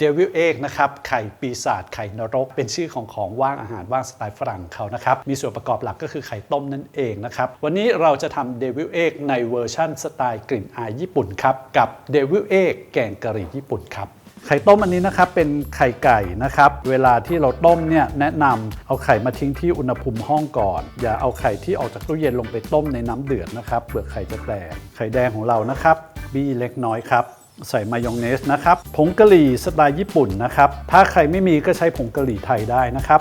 Devil Egg นะครับไข่ปีศาจไข่นรก เป็นชื่อของของว่างอาหารว่างสไตล์ฝรั่งเขานะครับ มีส่วนประกอบหลักก็คือไข่ต้มนั่นเองนะครับ วันนี้เราจะทำ Devil Egg ในเวอร์ชั่นสไตล์กลิ่นอายญี่ปุ่นครับ กับ Devil Egg แกงกะหรี่ญี่ปุ่นครับไข่ต้มอันนี้นะครับเป็นไข่ไก่นะครับ เวลาที่เราต้มเนี่ยแนะนำเอาไข่มาทิ้งที่อุณหภูมิห้องก่อน อย่าเอาไข่ที่ออกจากตู้เย็นลงไปต้มในน้ำเดือดนะครับเปลือกไข่จะแตกไข่แดงของเรานะครับบี้เล็กน้อยครับ ใส่มายองเนสนะครับ ผงกะหรี่สไตล์ญี่ปุ่นนะครับ ถ้าใครไม่มีก็ใช้ผงกะหรี่ไทยได้นะครับ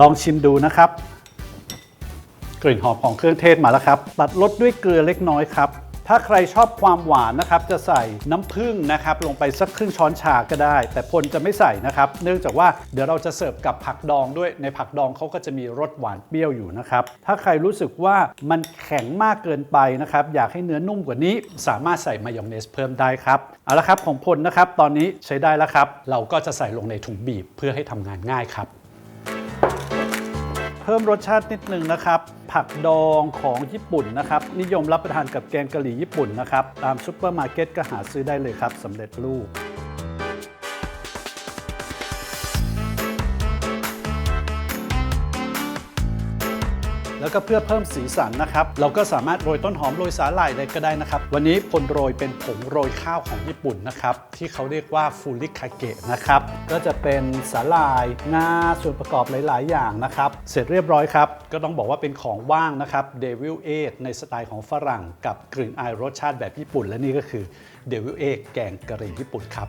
ลองชิมดูนะครับ กลิ่นหอมของเครื่องเทศมาแล้วครับ ตัดรสด้วยเกลือเล็กน้อยครับ ถ้าใครชอบความหวานนะครับจะใส่น้ำผึ้งนะครับลงไปสักครึ่งช้อนชาก็ได้ แต่พลจะไม่ใส่นะครับเนื่องจากว่าเดี๋ยวเราจะเสิร์ฟกับผักดองด้วยในผักดองเขาก็จะมีรสหวานเปรี้ยวอยู่นะครับถ้าใครรู้สึกว่ามันแข็งมากเกินไปนะครับอยากให้เนื้อนุ่มกว่านี้ สามารถใส่มายองเนสเพิ่มได้ครับเอาละครับของพลนะครับตอนนี้ใช้ได้แล้วครับเราก็จะใส่ลงในถุงบีบเพื่อให้ทำงานง่ายครับ เพิ่มรสชาตินิดนึงนะครับ ผักดองของญี่ปุ่นนะครับ นิยมรับประทานกับแกงกะหรี่ญี่ปุ่นนะครับ ตามซุปเปอร์มาร์เก็ตก็หาซื้อได้เลยครับสำเร็จรูป แล้วก็เพื่อเพิ่มสีสันนะครับ เราก็สามารถโรยต้นหอมโรยสาหร่ายอะไรก็ได้นะครับ วันนี้พลโรยเป็นผงโรยข้าวของญี่ปุ่นนะครับ ที่เขาเรียกว่าฟูริคาเกะนะครับ ก็จะเป็นสาหร่ายงาส่วนประกอบหลาย ๆ อย่างนะครับ เสร็จเรียบร้อยครับ ก็ต้องบอกว่าเป็นของว่างนะครับเดวิลเอทในสไตล์ของฝรั่ง กับกลิ่นอายรสชาติแบบญี่ปุ่น และนี่ก็คือเดวิลเอทแกงกะหรี่ญี่ปุ่นครับ